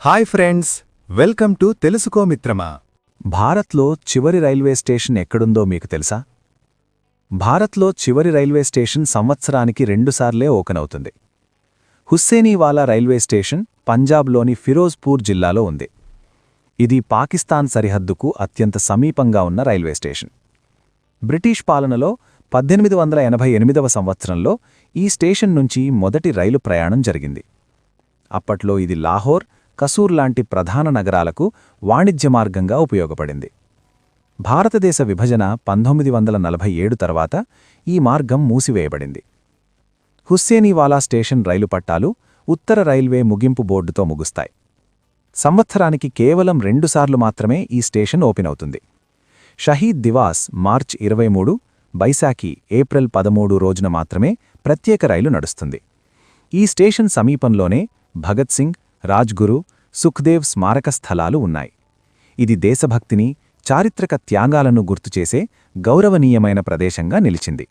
Hi friends welcome to తెలుసుకో మిత్రమా. భారత్లో చివరి రైల్వే స్టేషన్ ఎక్కడుందో మీకు తెలుసా? భారత్లో చివరి రైల్వే స్టేషన్ సంవత్సరానికి రెండుసార్లే ఓపెన్ అవుతుంది. హుస్సేనీవాలా రైల్వే స్టేషన్ పంజాబ్లోని ఫిరోజ్పూర్ జిల్లాలో ఉంది. ఇది పాకిస్తాన్ సరిహద్దుకు అత్యంత సమీపంగా ఉన్న రైల్వే స్టేషన్. బ్రిటిష్ పాలనలో పద్దెనిమిది వందల ఎనభై ఎనిమిదవ సంవత్సరంలో ఈ స్టేషన్ నుంచి మొదటి రైలు ప్రయాణం జరిగింది. అప్పట్లో ఇది లాహోర్ కసూర్ లాంటి ప్రధాన నగరాలకు వాణిజ్య మార్గంగా ఉపయోగపడింది. భారతదేశ విభజన పంతొమ్మిది వందల నలభై ఏడు తర్వాత ఈ మార్గం మూసివేయబడింది. హుస్సేనీవాలా స్టేషన్ రైలు పట్టాలు ఉత్తర రైల్వే ముగింపు బోర్డుతో ముగుస్తాయి. సంవత్సరానికి కేవలం రెండుసార్లు మాత్రమే ఈ స్టేషన్ ఓపెన్ అవుతుంది. షహీద్ దివాస్ మార్చ్ ఇరవై మూడు బైశాఖి ఏప్రిల్ పదమూడు రోజున మాత్రమే ప్రత్యేక రైలు నడుస్తుంది. ఈ స్టేషన్ సమీపంలోనే భగత్ సింగ్ రాజ్గురు సుఖ్దేవ్ స్మారక స్థలాలు ఉన్నాయి. ఇది దేశభక్తిని చారిత్రక త్యాగాలను గుర్తుచేసే గౌరవనీయమైన ప్రదేశంగా నిలిచింది.